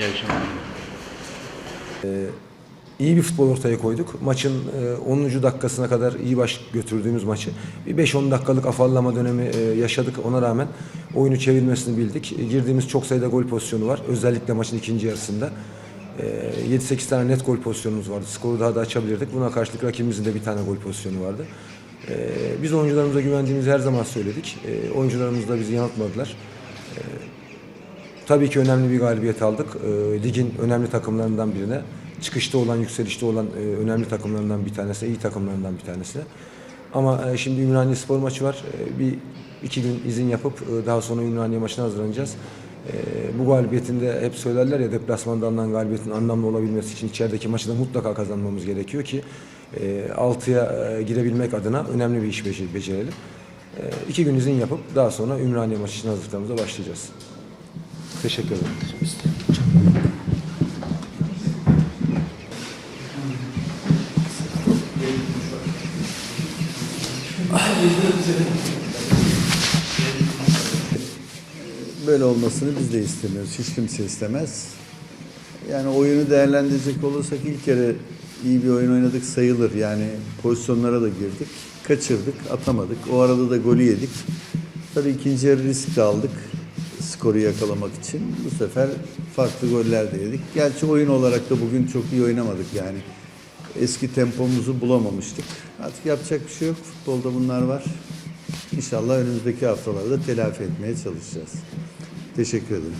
İyi akşamlar. İyi bir futbol ortaya koyduk. Maçın e, 10. dakikasına kadar iyi baş götürdüğümüz maçı bir 5-10 dakikalık afallama dönemi e, yaşadık. Ona rağmen oyunu çevirmesini bildik. E, Girdiğimiz çok sayıda gol pozisyonu var. Özellikle maçın ikinci yarısında. E, 7-8 tane net gol pozisyonumuz vardı. Skoru daha da açabilirdik. Buna karşılık rakibimizin de bir tane gol pozisyonu vardı. E, Biz oyuncularımıza güvendiğimizi her zaman söyledik. E, Oyuncularımız da bizi yanıltmadılar. Tabii ki önemli bir galibiyet aldık. Ee, ligin önemli takımlarından birine. Çıkışta olan, yükselişte olan e, önemli takımlarından bir tanesi, iyi takımlarından bir tanesi. Ama e, şimdi Ümraniye Spor maçı var. E, bir iki gün izin yapıp e, daha sonra Ümraniye maçına hazırlanacağız. E, bu galibiyetin de hep söylerler ya deplasmanda alınan galibiyetin anlamlı olabilmesi için içerideki maçı da mutlaka kazanmamız gerekiyor ki e, 6'ya e, girebilmek adına önemli bir iş becer- becerelim. E, iki gün izin yapıp daha sonra Ümraniye maçı için hazırlıklarımıza başlayacağız. Teşekkür ederim. Böyle olmasını biz de istemiyoruz. Hiç kimse istemez. Yani oyunu değerlendirecek olursak ilk kere iyi bir oyun oynadık sayılır. Yani pozisyonlara da girdik. Kaçırdık, atamadık. O arada da golü yedik. Tabii ikinci yarı risk aldık skoru yakalamak için. Bu sefer farklı goller de yedik. Gerçi oyun olarak da bugün çok iyi oynamadık yani. Eski tempomuzu bulamamıştık. Artık yapacak bir şey yok. Futbolda bunlar var. İnşallah önümüzdeki haftalarda telafi etmeye çalışacağız. Teşekkür ederim.